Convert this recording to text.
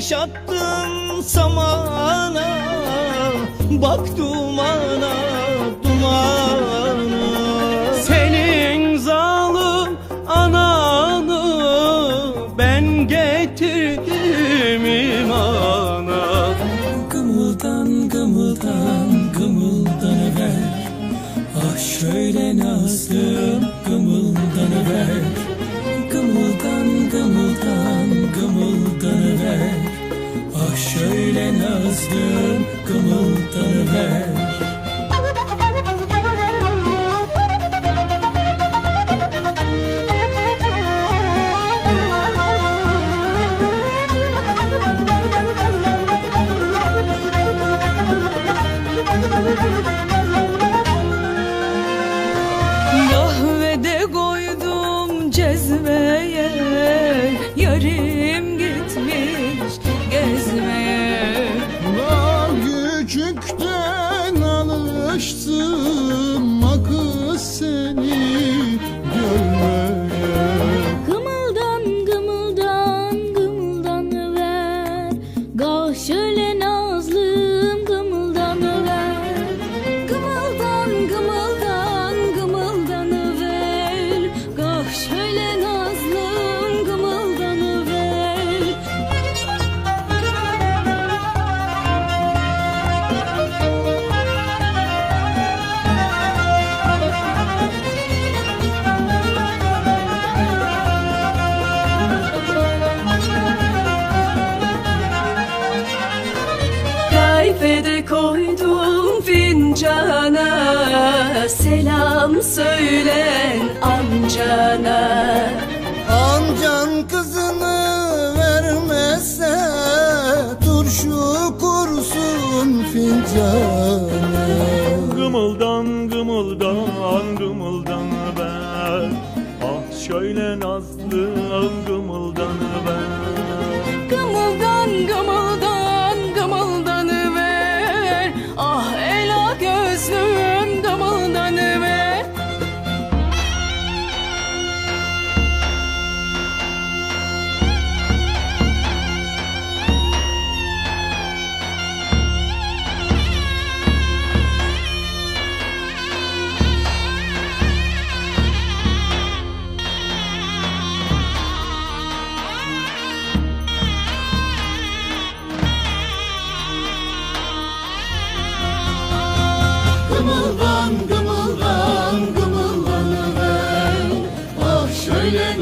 Ateş attın samana Bak dumana dumana şöyle nazlım Selam söylen amcana. Amcan kızını vermezse Turşu kursun fincanı. Gımıldan gımıldan gımıldan ver Ah şöyle nazlı gımıldan ver Gımıldan gımıldan gımıldanıver. Ah şöyle